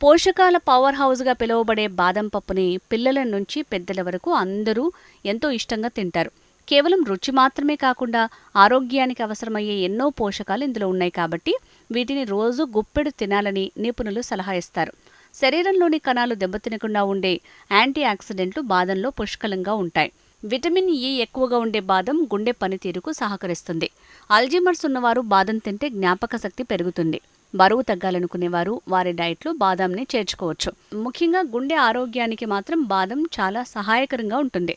పోషకాల పవర్ హౌస్గా పిలువబడే బాదం పప్పుని పిల్లల నుంచి పెద్దల వరకు అందరూ ఎంతో ఇష్టంగా తింటారు. కేవలం రుచి మాత్రమే కాకుండా ఆరోగ్యానికి అవసరమయ్యే ఎన్నో పోషకాలు ఇందులో ఉన్నాయి కాబట్టి వీటిని రోజు గుప్పెడు తినాలని నిపుణులు సలహా ఇస్తారు. శరీరంలోని కణాలు దెబ్బతినకుండా ఉండే యాంటీ ఆక్సిడెంట్లు బాదంలో పుష్కలంగా ఉంటాయి. విటమిన్ ఈ ఎక్కువగా ఉండే బాదం గుండె పనితీరుకు సహకరిస్తుంది. అల్జీమర్స్ ఉన్నవారు బాదం తింటే జ్ఞాపక శక్తి పెరుగుతుంది. బరువు తగ్గాలనుకునేవారు. వారి డైట్లో బాదంని చేర్చుకోవచ్చు. ముఖ్యంగా గుండె ఆరోగ్యానికి మాత్రం బాదం చాలా సహాయకరంగా ఉంటుంది.